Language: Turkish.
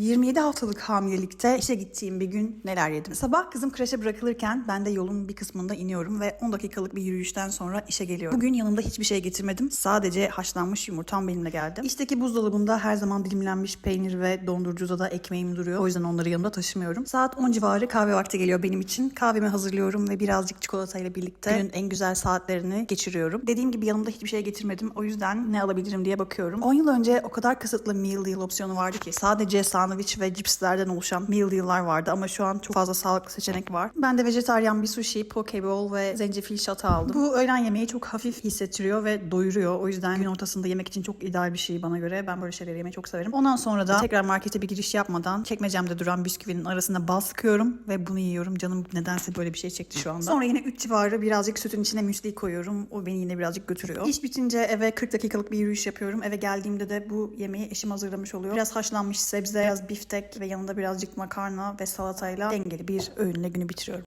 27 haftalık hamilelikte işe gittiğim bir gün neler yedim? Sabah kızım kreşe bırakılırken ben de yolun bir kısmında iniyorum ve 10 dakikalık bir yürüyüşten sonra işe geliyorum. Bugün yanımda hiçbir şey getirmedim. Sadece haşlanmış yumurtam benimle geldi. İşteki buzdolabında her zaman dilimlenmiş peynir ve dondurucuda da ekmeğim duruyor. O yüzden onları yanımda taşımıyorum. Saat 10 civarı kahve vakti geliyor benim için. Kahvemi hazırlıyorum ve birazcık çikolatayla birlikte günün en güzel saatlerini geçiriyorum. Dediğim gibi yanımda hiçbir şey getirmedim. O yüzden ne alabilirim diye bakıyorum. 10 yıl önce o kadar kısıtlı meal deal opsiyonu vardı ki sadece sandviç ve cipslerden oluşan meal deal'lar vardı ama şu an çok fazla sağlıklı seçenek var. Ben de vejetaryen bir sushi, poke bowl ve zencefil şata aldım. Bu öğlen yemeği çok hafif hissettiriyor ve doyuruyor. O yüzden gün ortasında yemek için çok ideal bir şey bana göre. Ben böyle şeyleri yemeyi çok severim. Ondan sonra da tekrar markete bir giriş yapmadan çekmecemde duran bisküvinin arasına bal sıkıyorum ve bunu yiyorum. Canım nedense böyle bir şey çekti şu anda. Sonra yine 3 civarı birazcık sütün içine müsli koyuyorum. O beni yine birazcık götürüyor. İş bitince eve 40 dakikalık bir yürüyüş yapıyorum. Eve geldiğimde de bu yemeği eşim hazırlamış oluyor. Biraz haşlanmış sebze, biraz biftek ve yanında birazcık makarna ve salatayla dengeli bir öğünle günü bitiriyorum.